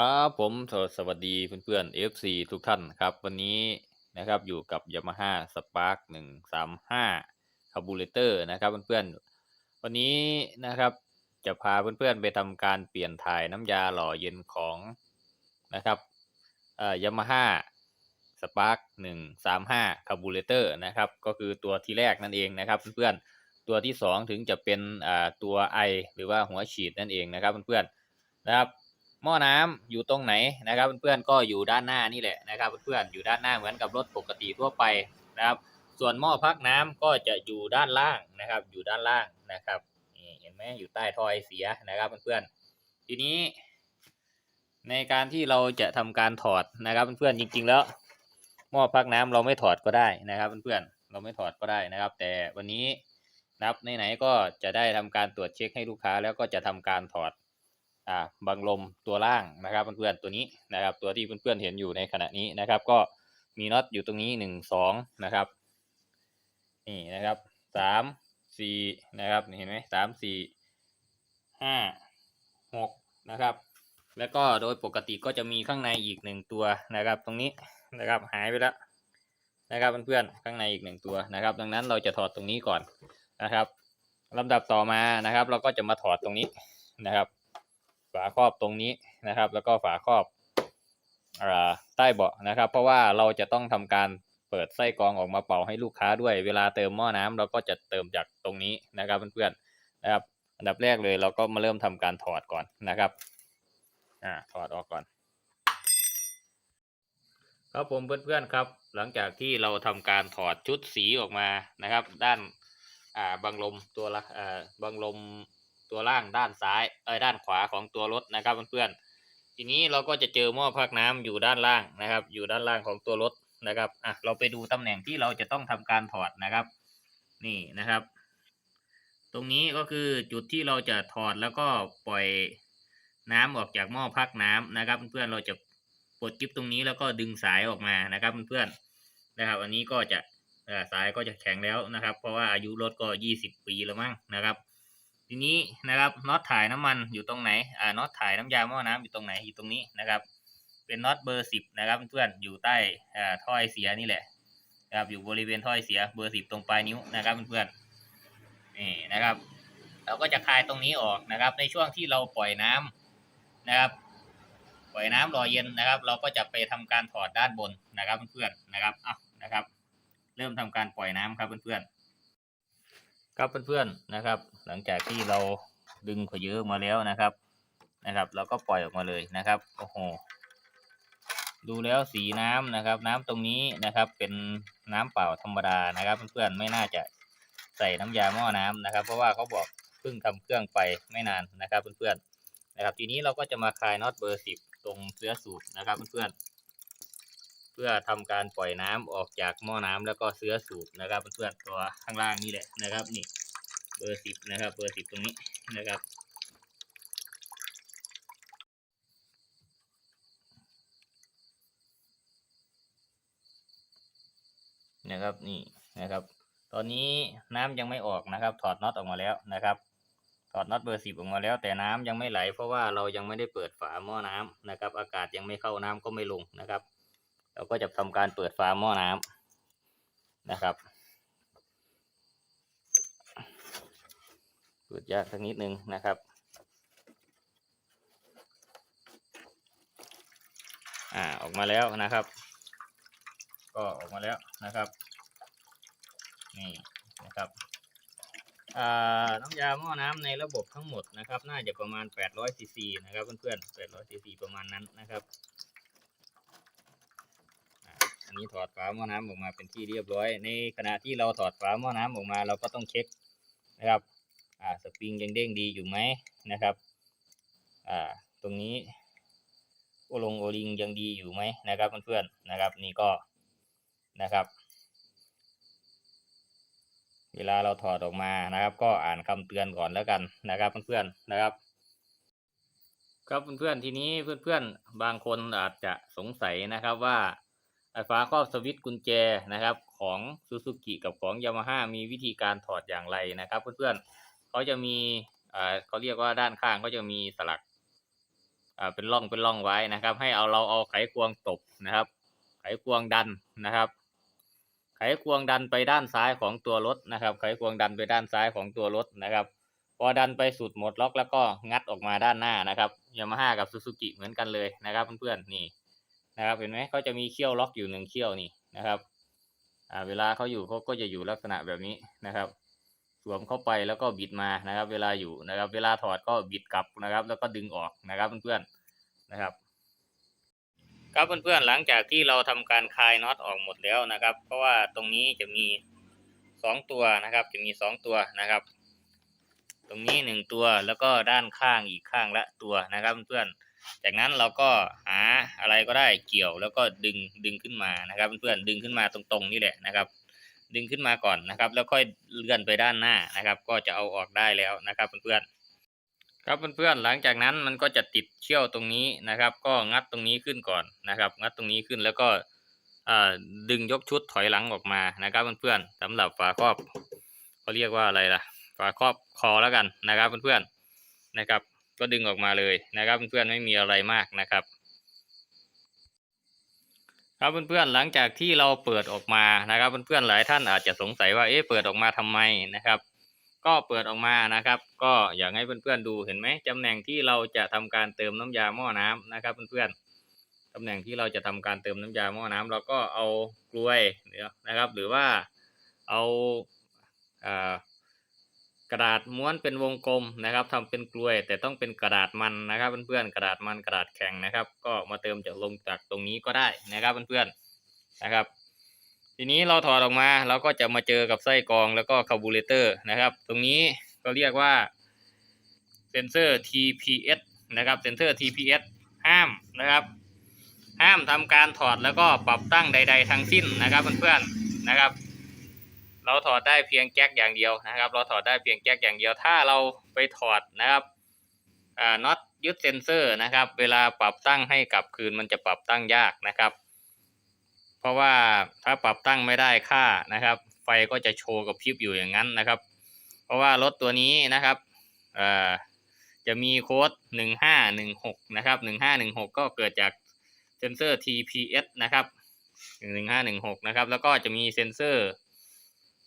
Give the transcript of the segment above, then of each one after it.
ครับผมสวสวัสดีเพื่อนๆ FC ทุกท่านครับ วันนี้นะครับอยู่กับ Yamaha Spark 135 Carburetor นะครับเพื่อนๆ วันนี้นะครับจะพาเพื่อนๆ ไปทำการเปลี่ยนถ่ายน้ำยาหล่อเย็นของนะครับเอ่อ Yamaha Spark 135 Carburetor นะครับก็คือตัวที่แรกนั่นเองนะครับเพื่อนๆ ตัวที่สองถึงจะเป็นอ่าตัวไอหรือว่าหัวฉีดนั่นเองนะครับเพื่อนๆ นะครับ หม้อน้ำอยู่ตรงไหนนะครับเพื่อนๆก็อยู่ด้านหน้านี่แหละนะครับเพื่อนๆอยู่ด้านหน้าเหมือนกับรถปกติทั่วไปนะครับ ส่วนหม้อพักน้ำก็จะอยู่ด้านล่างนะครับ อยู่ด้านล่างนะครับเห็นไหมอยู่ใต้ทอยเสียนะครับเพื่อนๆทีนี้ ในการที่เราจะทำการถอดนะครับเพื่อนๆจริง ๆ แล้ว หม้อพักน้ำเราไม่ถอดก็ได้นะครับเพื่อนๆเราไม่ถอดก็ได้นะครับ แต่วันนี้นะครับไหนๆก็จะได้ทำการตรวจเช็คให้ลูกค้าแล้วก็จะทำการถอด อ่าบังลมตัวล่างนะครับเพื่อนๆตัวนี้นะครับ ตัวที่เพื่อนๆเห็นอยู่ในขณะนี้นะครับ ก็มีน็อตอยู่ตรงนี้หนึ่งสองนะครับนี่นะครับสามสี่นะครับเห็นไหมสามสี่ห้าหกนะครับ แล้วก็โดยปกติก็จะมีข้างในอีกหนึ่งตัวนะครับ ตรงนี้นะครับหายไปแล้วนะครับเพื่อนๆข้างในอีกหนึ่งตัวนะครับ ดังนั้นเราจะถอดตรงนี้ก่อนนะครับลำดับต่อมานะครับ เราก็จะมาถอดตรงนี้นะครับ ฝาครอบตรงนี้นะครับ แล้วก็ฝาครอบอใต้เบาะนะครับ เพราะว่าเราจะต้องทำการเปิดไส้กรองออกมาเป่าให้ลูกค้าด้วย เวลาเติมหม้อน้ำเราก็จะเติมจากตรงนี้นะครับเพื่อนๆนะครับ อันดับแรกเลยเราก็มาเริ่มทำการถอดก่อนนะครับอ่าถอดออกก่อนครับผมเพื่อนๆครับ หลังจากที่เราทำการถอดชุดสีออกมานะครับ ด้านอ่าบังลมตัวละอ่าบังลม ตัวล่างด้านซ้ายเอ้ยด้านขวาของตัวรถนะครับเพื่อนๆทีนี้เราก็จะเจอหม้อพักน้ำอยู่ด้านล่างนะครับ อยู่ด้านล่างของตัวรถนะครับอะเราไปดูตำแหน่งที่เราจะต้องทำการถอดนะครับ นี่นะครับ ตรงนี้ก็คือจุดที่เราจะถอดแล้วก็ปล่อยน้ำออกจากหม้อพักน้ำนะครับ เพื่อนๆเราจะปลดกิ๊บตรงนี้แล้วก็ดึงสายออกมานะครับเพื่อนๆนะครับ อันนี้ก็จะสายก็จะแข็งแล้วนะครับ เพราะว่าอายุรถก็ยี่สิบปีแล้วมั้งนะครับ ทีนี้นะครับน็อตถ่ายน้ำมันอยู่ตรงไหนอ่าน็อตถ่ายน้ำยาหม้อน้ำอยู่ตรงไหนอยู่ตรงนี้นะครับ เป็นน็อตเบอร์สิบนะครับเพื่อนอยู่ใต้อ่าถ้อยเสียนี่แหละนะครับอยู่บริเวณถ้อยเสียเบอร์สิบตรงปลายนิ้วนะครับเพื่อนนี่นะครับเราก็จะคลายตรงนี้ออกนะครับ ในช่วงที่เราปล่อยน้ำนะครับ ปล่อยน้ำรอเย็นนะครับ เราก็จะไปทำการถอดด้านบนนะครับเพื่อนๆนะครับอะนะครับ เริ่มทำการปล่อยน้ำครับเพื่อนๆ ครับเพื่อนๆนะครับ หลังจากที่เราดึงขยื้อมาแล้วนะครับนะครับ เราก็ปล่อยออกมาเลยนะครับโอ้โหดูแล้วสีน้ำนะครับ น้ำตรงนี้นะครับ เป็นน้ำเปล่าธรรมดานะครับ เพื่อนๆไม่น่าจะใส่น้ำยาหม้อน้ำนะครับ เพราะว่าเขาบอกเพิ่งทำเครื่องไปไม่นานนะครับ เพื่อนๆนะครับ ทีนี้เราก็จะมาคลายน็อตเบอร์สิบตรงเสื้อสูบนะครับ เพื่อนๆ เพื่อทำการปล่อยน้ำออกจากหม้อน้ำแล้วก็เสื้อสูบนะครับเพื่อนตัวข้างล่างนี่แหละนะครับนี่เบอร์สิบนะครับเบอร์สิบตรงนี้นะครับนะครับนี่นะครับ ตอนนี้น้ำยังไม่ออกนะครับ ถอดน็อตออกมาแล้วนะครับถอดน็อตเบอร์สิบออกมาแล้วแต่น้ำยังไม่ไหล เพราะว่าเรายังไม่ได้เปิดฝาหม้อน้ำนะครับ อากาศยังไม่เข้าน้ำก็ไม่ลงนะครับ เราก็จะทำการเปิดฝาหม้อน้ำนะครับ เปิดยากสักนิดนึงนะครับอ่าออกมาแล้วนะครับ ก็ออกมาแล้วนะครับ นี่นะครับอ่าน้ำยาหม้อน้ำในระบบทั้งหมดนะครับ น่าจะประมาณ800ซีซีนะครับเพื่อนๆ800ซีซีประมาณนั้นนะครับ นนี้ถอดฝาหม้อน้ำออกมาเป็นที่เรียบร้อย ในขณะที่เราถอดฝาหม้อน้ำออกมา เราก็ต้องเช็คนะครับ อ่าสปริงยังเด้งดีอยู่ไหมนะครับ อ่า ตรงนี้โอลงโอลิงยังดีอยู่ไหมนะครับเพื่อนๆนะครับ นี่ก็นะครับ เวลาเราถอดออกมานะครับ ก็อ่านคำเตือนก่อนแล้วกันนะครับเพื่อนๆนะครับครับเพื่อนๆทีนี้เพื่อนๆบางคนอาจจะสงสัยนะครับว่า ไอ้าครอบสวิตช์กุญแจนะครับ ของซูซูกิกับของยามาฮ่ามีวิธีการถอดอย่างไรนะครับ เพื่อนๆเขาจะมีเขาเรียกว่าด้านข้างก็จะมีสลักเป็นร่องเป็นร่องไว้นะครับ ให้เอาเราเอาไขควงตบนะครับ ไขควงดันนะครับ ไขควงดันไปด้านซ้ายของตัวรถนะครับ ไขควงดันไปด้านซ้ายของตัวรถนะครับ พอดันไปสุดหมดล็อกแล้วก็งัดออกมาด้านหน้านะครับยามาฮ่ากับซูซูกิเหมือนกันเลยนะครับ เพื่อนๆนี่ นะครับ เห็นไหมเขาจะมีเขี้ยวล็อกอยู่หนึ่งเขี้ยวนี่นะครับ อ่า เวลาเขาอยู่เขาก็จะอยู่ลักษณะแบบนี้นะครับ สวมเข้าไปแล้วก็บิดมานะครับ เวลาอยู่นะครับ เวลาถอดก็บิดกลับนะครับ แล้วก็ดึงออกนะครับเพื่อนๆนะครับ ครับเพื่อนๆหลังจากที่เราทำการคลายน็อตออกหมดแล้วนะครับ เพราะว่าตรงนี้จะมีสองตัวนะครับ จะมีสองตัวนะครับ ตรงนี้หนึ่งตัวแล้วก็ด้านข้างอีกข้างละตัวนะครับ เพื่อนๆ จากนั้นเราก็หาอะไรก็ได้เกี่ยวแล้วก็ดึงดึงขึ้นมานะครับ เพื่อนๆดึงขึ้นมาตรงๆนี่แหละนะครับ ดึงขึ้นมาก่อนนะครับ แล้วค่อยเลื่อนไปด้านหน้านะครับ ก็จะเอาออกได้แล้วนะครับเพื่อนๆครับเพื่อนๆหลังจากนั้นมันก็จะติดเชือกตรงนี้นะครับ ก็งัดตรงนี้ขึ้นก่อนนะครับ งัดตรงนี้ขึ้นแล้วก็ดึงยกชุดถอยหลังออกมานะครับเพื่อนๆสำหรับฝาครอบเขาเรียกว่าอะไรล่ะฝาครอบคอแล้วกันนะครับเพื่อนๆนะครับ ก็ดึงออกมาเลยนะครับเพื่อนๆไม่มีอะไรมากนะครับ ครับเพื่อนๆหลังจากที่เราเปิดออกมานะครับเพื่อนๆหลายท่านอาจจะสงสัยว่าเอ๊ะเปิดออกมาทำไมนะครับ ก็เปิดออกมานะครับ ก็อยากให้เพื่อนๆดูเห็นไหมตำแหน่งที่เราจะทำการเติมน้ำยาหม้อน้ำนะครับเพื่อนๆตำแหน่งที่เราจะทำการเติมน้ำยาหม้อน้ำเราก็เอากล้วยนะครับ หรือว่าเอาอ่า ระดาษม้วนเป็นวงกลมนะครับทำเป็นกลวย แต่ต้องเป็นกระดาษมันนะครับเพื่อนๆกระดาษมันกระดาษแข็งนะครับ ก็มาเติมจากลงจากตรงนี้ก็ได้นะครับเพื่อนๆนะครับ ทีนี้เราถอดออกมาเราก็จะมาเจอกับไส้กรองแล้วก็คาร์บูเรเตอร์นะครับ ตรงนี้ก็เรียกว่าเซนเซอร์ TPS นะครับเซนเซอร์ TPS ห้ามนะครับ ห้ามทำการถอดแล้วก็ปรับตั้งใด ๆ ทั้งสิ้นนะครับเพื่อนๆนะครับ เราถอดได้เพียงแจ็คอย่างเดียวนะครับ เราถอดได้เพียงแจ็คอย่างเดียว ถ้าเราไปถอดนะครับอ่าน็อตยึดเซนเซอร์นะครับ เวลาปรับตั้งให้กลับคืนมันจะปรับตั้งยากนะครับ เพราะว่าถ้าปรับตั้งไม่ได้ค่านะครับ ไฟก็จะโชว์กับพริบอยู่อย่างนั้นนะครับ เพราะว่ารถตัวนี้นะครับอ่าจะมีโค้ดหนึ่งห้าหนึ่งหกนะครับหนึ่งห้าหนึ่งหกก็เกิดจากเซนเซอร์ TPS นะครับหนึ่งห้าหนึ่งหกนะครับ แล้วก็จะมีเซนเซอร์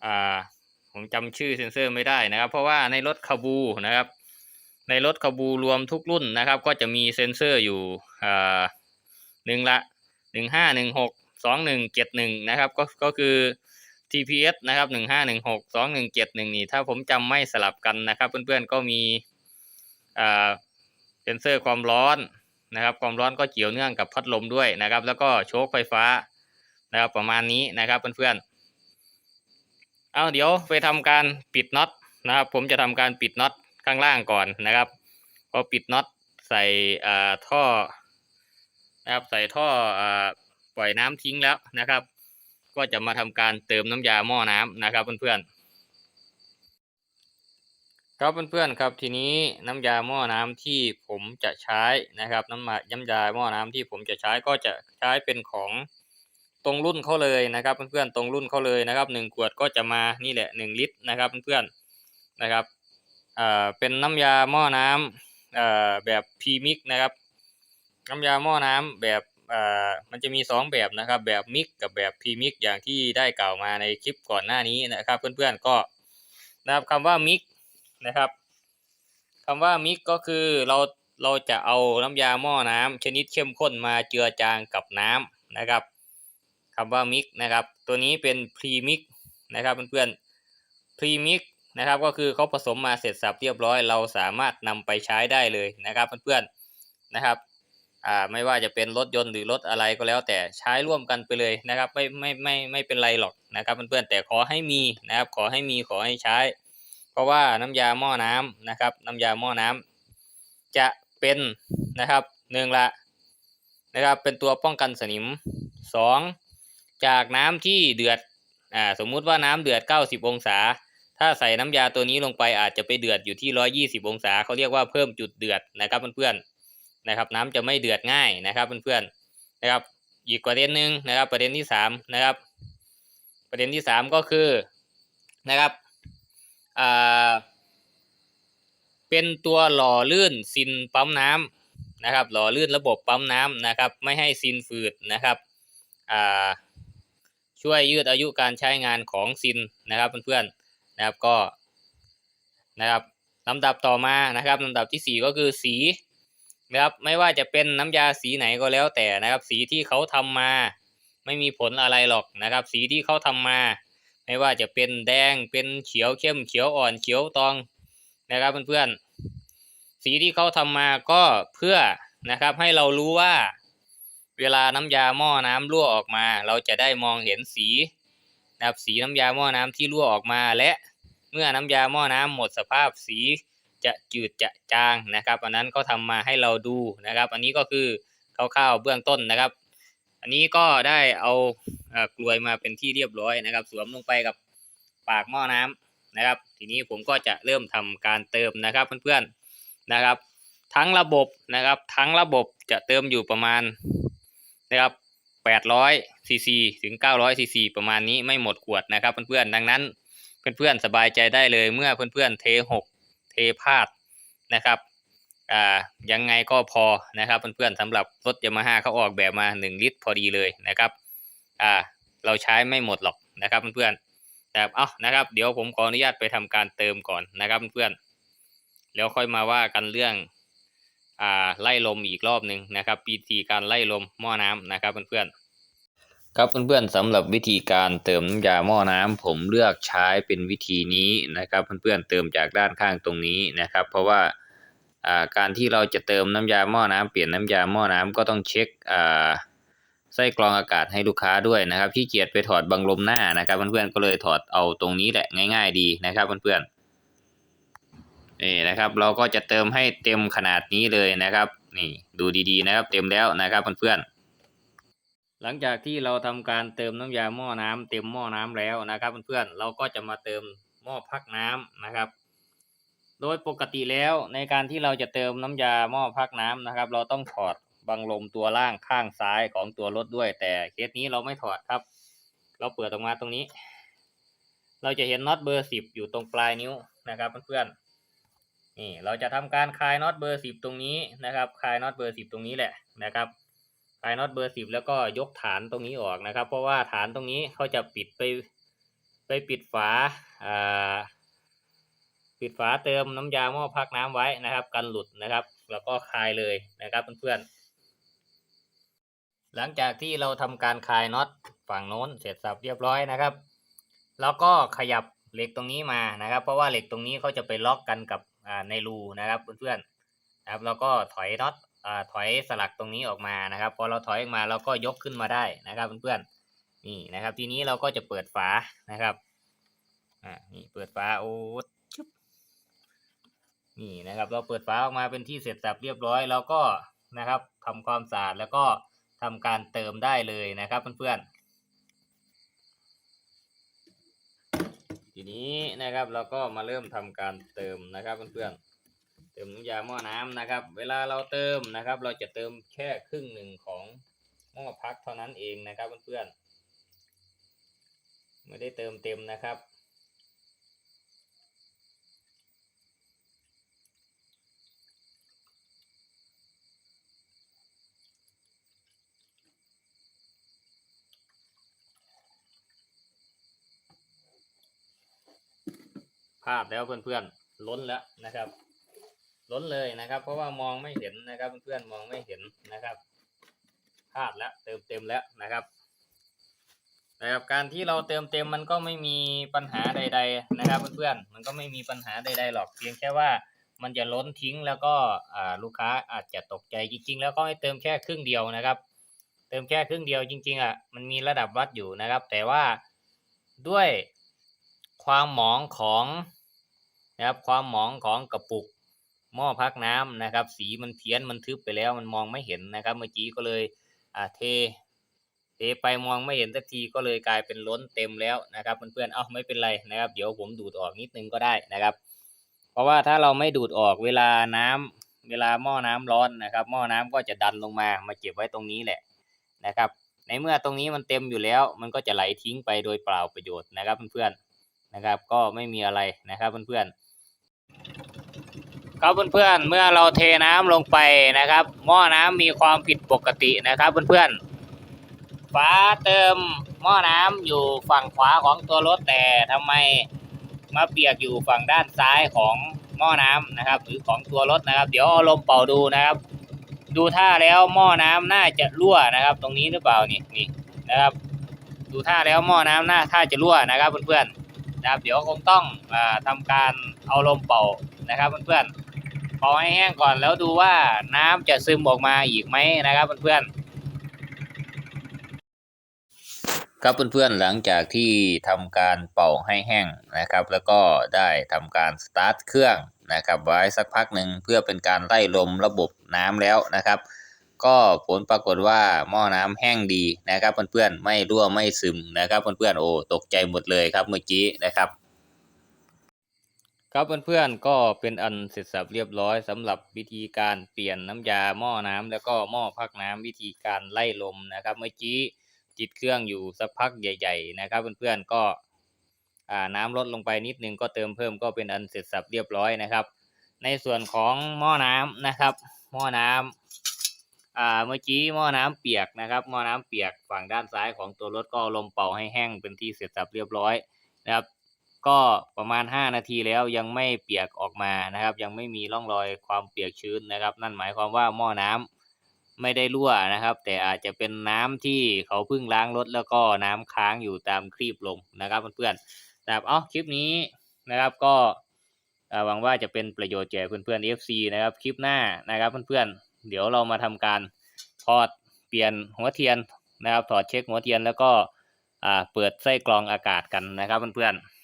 อ่าผมจำชื่อเซนเซอร์ไม่ได้นะครับ เพราะว่าในรถคาบูนะครับ ในรถคาบูรวมทุกรุ่นนะครับ ก็จะมีเซนเซอร์อยู่อ่าหนึ่งละหนึ่งห้าหนึ่งหกสองหนึ่งเจ็ดหนึ่งนะครับ ก็ก็คือ TPS นะครับหนึ่งห้าหนึ่งหกสองหนึ่งเจ็ดหนึ่งนี่ถ้าผมจำไม่สลับกันนะครับ เพื่อนๆก็มีอ่าเซนเซอร์ความร้อนนะครับ ความร้อนก็เกี่ยวเนื่องกับพัดลมด้วยนะครับ แล้วก็โชคไฟฟ้านะครับประมาณนี้นะครับเพื่อนๆ เอาเดี๋ยวไปทำการปิดน็อตนะครับ ผมจะทำการปิดน็อตข้างล่างก่อนนะครับพอปิดน็อตใส่ท่อนะครับใส่ท่อปล่อยน้ำทิ้งแล้วนะครับ ก็จะมาทำการเติมน้ำยาหม้อน้ำนะครับเพื่อนๆครับเพื่อนๆครับทีนี้น้ำยาหม้อน้ำที่ผมจะใช้นะครับ น้ำมาน้ำยาหม้อน้ำที่ผมจะใช้ก็จะใช้เป็นของ ตรงรุ่นเขาเลยนะครับเพื่อนๆตรงรุ่นเขาเลยนะครับหนึ่งขวดก็จะมานี่แหละหนึ่งลิตรนะครับเพื่อนๆนะครับอ่าเป็นน้ำยาหม้อน้ำอ่าแบบพรีมิกนะครับ น้ำยาหม้อน้ำแบบอ่ามันจะมีสองแบบนะครับ แบบมิกกับแบบพรีมิกอย่างที่ได้กล่าวมาในคลิปก่อนหน้านี้นะครับ เพื่อนๆก็นะครับคำว่ามิกนะครับคำว่ามิกก็คือเราเราจะเอาน้ำยาหม้อน้ำชนิดเข้มข้นมาเจือจางกับน้ำนะครับ คำว่ามิกนะครับ ตัวนี้เป็นพรีมิกนะครับเพื่อนๆพรีมิกนะครับก็คือเขาผสมมาเสร็จสับเรียบร้อย เราสามารถนำไปใช้ได้เลยนะครับเพื่อนๆนะครับอ่าไม่ว่าจะเป็นรถยนต์หรือรถอะไรก็แล้วแต่ใช้ร่วมกันไปเลยนะครับไม่ไม่ไม่ไม่เป็นไรหรอกนะครับเพื่อนๆแต่ขอให้มีนะครับขอให้มีขอให้ใช้ เพราะว่าน้ำยาหม้อน้ำนะครับ น้ำยาหม้อน้ำจะเป็นนะครับหนึ่งละนะครับเป็นตัวป้องกันสนิมสอง จากน้ำที่เดือดอ่าสมมุติว่าน้ำเดือดเก้าสิบองศา ถ้าใส่น้ำยาตัวนี้ลงไปอาจจะไปเดือดอยู่ที่ร้อยี่สิบองศาเขาเรียกว่าเพิ่มจุดเดือดนะครับเพื่อนๆนะครับ น้ำจะไม่เดือดง่ายนะครับเพื่อนๆนะครับ อีกประเด็นหนึ่งนะครับ ประเด็นที่สามนะครับ ประเด็นที่สามก็คือนะครับอ่าเป็นตัวหล่อลื่นซินปั๊มน้ำนะครับ หล่อลื่นระบบปั๊มน้ำนะครับ ไม่ให้ซินฝืดนะครับอ่า ช่วยยืดอายุการใช้งานของซินนะครับเพื่อนๆนะครับก็นะครับลำดับต่อมานะครับลำดับที่สี่ก็คือสีนะครับไม่ว่าจะเป็นน้ำยาสีไหนก็แล้วแต่นะครับ สีที่เขาทำมา ไม่มีผลอะไรหรอกนะครับ สีที่เขาทำมา ไม่ว่าจะเป็นแดงเป็นเขียวเข้มเขียวอ่อนเขียวตองนะครับเพื่อนๆสีที่เขาทำมาก็เพื่อนะครับให้เรารู้ว่า เวลาน้ำยาหม้อน้ำรั่วออกมา เราจะได้มองเห็นสีนะครับสีน้ำยาหม้อน้ำที่รั่วออกมา และเมื่อน้ำยาหม้อน้ำหมดสภาพสีจะจืดจะจางนะครับอันนั้นเขาทำมาให้เราดูนะครับ อันนี้ก็คือคร่าวๆเบื้องต้นนะครับ อันนี้ก็ได้เอากลวยมาเป็นที่เรียบร้อยนะครับ สวมลงไปกับปากหม้อน้ำนะครับ ทีนี้ผมก็จะเริ่มทำการเติมนะครับเพื่อนๆนะครับ ทั้งระบบนะครับ ทั้งระบบจะเติมอยู่ประมาณ นะครับ800ซีซีถึง900ซีซีประมาณนี้ไม่หมดขวดนะครับเพื่อนๆดังนั้นเพื่อนๆสบายใจได้เลยเมื่อเพื่อนๆเทหกเทพลาดนะครับอ่ายังไงก็พอนะครับเพื่อนๆสำหรับรถยามาฮ่าเขาออกแบบมา 1 ลิตรพอดีเลยนะครับอ่าเราใช้ไม่หมดหรอกนะครับเพื่อนๆนะครับเอ้านะครับ เดี๋ยวผมขออนุญาตไปทำการเติมก่อนนะครับเพื่อนๆแล้วค่อยมาว่ากันเรื่อง ไล่ลมอีกรอบหนึ่งนะครับปีธีการไล่ลมหม้อน้ำนะครับเพื่อนๆครับเพื่อนๆสำหรับวิธีการเติมน้ำยาหม้อน้ำผมเลือกใช้เป็นวิธีนี้นะครับเพื่อนๆเติมจากด้านข้างตรงนี้นะครับ เพราะว่าการที่เราจะเติมน้ำยาหม้อน้ำเปลี่ยนน้ำยาหม้อน้ำก็ต้องเช็คไส้กรองอากาศให้ลูกค้าด้วยนะครับที่เกียจไปถอดบังลมหน้านะครับเพื่อนๆก็เลยถอดเอาตรงนี้แหละง่าย ๆ ดีนะครับเพื่อนๆ นี่นะครับ เราก็จะเติมให้เต็มขนาดนี้เลยนะครับ นี่ดูดีๆนะครับ เต็มแล้วนะครับเพื่อนๆหลังจากที่เราทำการเติมน้ำยาหม้อน้ำเต็มหม้อน้ำแล้วนะครับเพื่อนๆเราก็จะมาเติมหม้อพักน้ำนะครับ โดยปกติแล้วในการที่เราจะเติมน้ำยาหม้อพักน้ำนะครับ เราต้องถอดบังลมตัวล่างข้างซ้ายของตัวรถด้วย แต่เคสนี้เราไม่ถอดครับ เราเปิดออกมาตรงนี้ เราจะเห็นน็อตเบอร์สิบอยู่ตรงปลายนิ้วนะครับเพื่อนๆ นี่เราจะทำการคลายน็อตเบอร์สิบตรงนี้นะครับคลายน็อตเบอร์สิบตรงนี้แหละนะครับคลายน็อตเบอร์สิบแล้วก็ยกฐานตรงนี้ออกนะครับ เพราะว่าฐานตรงนี้เขาจะปิดไปไปปิดฝาอ่าปิดฝาเติมน้ำยาหม้อพักน้ำไว้นะครับ กันหลุดนะครับ แล้วก็คลายเลยนะครับเพื่อนๆหลังจากที่เราทำการคลายน็อตฝั่งโน้นเสร็จสับเรียบร้อยนะครับ แล้วก็ขยับเหล็กตรงนี้มานะครับ เพราะว่าเหล็กตรงนี้เขาจะไปล็อกกันกับ ในรูนะครับเพื่อนๆนะครับแล้วก็ถอยน็อตอ่าถอยสลักตรงนี้ออกมานะครับ พอเราถอยออกมาเราก็ยกขึ้นมาได้นะครับเพื่อนๆนี่นะครับ ทีนี้เราก็จะเปิดฝานะครับอ่านี่เปิดฝาโอ้ชึบนี่นะครับ เราเปิดฝาออกมาเป็นที่เสร็จสับเรียบร้อยแล้วก็นะครับทำความสะอาดแล้วก็ทำการเติมได้เลยนะครับเพื่อนๆ ทีนี้นะครับเราก็มาเริ่มทำการเติมนะครับเพื่อนๆเติมน้ำยาหม้อน้ำนะครับ เวลาเราเติมนะครับ เราจะเติมแค่ครึ่งหนึ่งของหม้อพักเท่านั้นเองนะครับเพื่อนๆไม่ได้เติมเต็มนะครับ พลาดแล้วเพื่อนๆล้นแล้วนะครับ ล้นเลยนะครับ เพราะว่ามองไม่เห็นนะครับเพื่อนๆมองไม่เห็นนะครับพลาดแล้วเติมเต็มแล้วนะครับนะครับการที่เราเติมเต็มมันก็ไม่มีปัญหาใด ๆ นะครับเพื่อนๆมันก็ไม่มีปัญหาใดๆหรอกเพียงแค่ว่ามันจะล้นทิ้งแล้วก็อ่าลูกค้าอาจจะตกใจจริง ๆ แล้วก็ให้เติมแค่ครึ่งเดียวนะครับ เติมแค่ครึ่งเดียวจริง ๆอะมันมีระดับวัดอยู่นะครับ แต่ว่าด้วยความหมองของ นะครับความหมองของกระปุกหม้อพักน้ำนะครับ สีมันเพี้ยนมันทึบไปแล้วมันมองไม่เห็นนะครับ เมื่อกี้ก็เลยอ่าเทเทไปมองไม่เห็นสักทีก็เลยกลายเป็นล้นเต็มแล้วนะครับเพื่อนๆเอ้าไม่เป็นไรนะครับ เดี๋ยวผมดูดออกนิดนึงก็ได้นะครับ เพราะว่าถ้าเราไม่ดูดออกเวลาน้ำเวลาหม้อน้ำร้อนนะครับ หม้อน้ำก็จะดันลงมามาเก็บไว้ตรงนี้แหละนะครับ ในเมื่อตรงนี้มันเต็มอยู่แล้ว มันก็จะไหลทิ้งไปโดยเปล่าประโยชน์นะครับเพื่อนๆนะครับ ก็ไม่มีอะไรนะครับเพื่อนๆ ครับเพื่อนๆเมื่อเราเทน้ำลงไปนะครับ หม้อน้ำมีความผิดปกตินะครับเพื่อนๆฝาเติมหม้อน้ำอยู่ฝั่งขวาของตัวรถแต่ทำไมมาเปียกอยู่ฝั่งด้านซ้ายของหม้อน้ำนะครับหรือของตัวรถนะครับ เดี๋ยวเอาลมเป่าดูนะครับ ดูท่าแล้วหม้อน้ำน่าจะรั่วนะครับ ตรงนี้หรือเปล่านี่นี่นะครับ ดูท่าแล้วหม้อน้ำน่าท่าจะรั่วนะครับเพื่อนๆ นะครับ เดี๋ยวคงต้องอาทำการเอาลมเป่านะครับเพื่อนๆพอให้แห้งก่อนแล้วดูว่าน้ำจะซึมออกมาอีกไหมนะครับเพื่อนๆครับเพื่อนๆหลังจากที่ทำการเป่าให้แห้งนะครับ แล้วก็ได้ทำการสตาร์ทเครื่องนะครับ ไว้สักพักหนึ่งเพื่อเป็นการไล่ลมระบบน้ำแล้วนะครับ ก็ผลปรากฏว่าหม้อน้ำแห้งดีนะครับเพื่อนๆไม่รั่วไม่ซึมนะครับเพื่อนๆโอ้ตกใจหมดเลยครับเมื่อกี้นะครับครับเพื่อนๆก็เป็นอันเสร็จสับเรียบร้อยสำหรับวิธีการเปลี่ยนน้ำยาหม้อน้ำแล้วก็หม้อพักน้ำวิธีการไล่ลมนะครับ เมื่อกี้ติดเครื่องอยู่สักพักใหญ่ ๆ นะครับเพื่อนๆก็อ่าน้ำลดลงไปนิดนึงก็เติมเพิ่มก็เป็นอันเสร็จสับเรียบร้อยนะครับ ในส่วนของหม้อน้ำนะครับ หม้อน้ำ อ่าเมื่อกี้หม้อน้ำเปียกนะครับหม้อน้ำเปียกฝั่งด้านซ้ายของตัวรถก็ลมเป่าให้แห้งเป็นที่เสร็จสับเรียบร้อยนะครับ ก็ประมาณ 5 นาทีแล้วยังไม่เปียกออกมานะครับ ยังไม่มีร่องรอยความเปียกชื้นนะครับ นั่นหมายความว่าหม้อน้ำไม่ได้รั่วนะครับ แต่อาจจะเป็นน้ำที่เขาเพิ่งล้างรถแล้วก็น้ำค้างอยู่ตามครีบลมนะครับเพื่อนๆนะครับเอ๋อคลิปนี้นะครับก็หวังว่าจะเป็นประโยชน์แก่เพื่อนๆ FC นะครับคลิปหน้านะครับเพื่อนๆ เดี๋ยวเรามาทำการถอดเปลี่ยนหัวเทียนนะครับ ถอดเช็คหัวเทียนแล้วก็เปิดไส้กรองอากาศกันนะครับเพื่อนๆ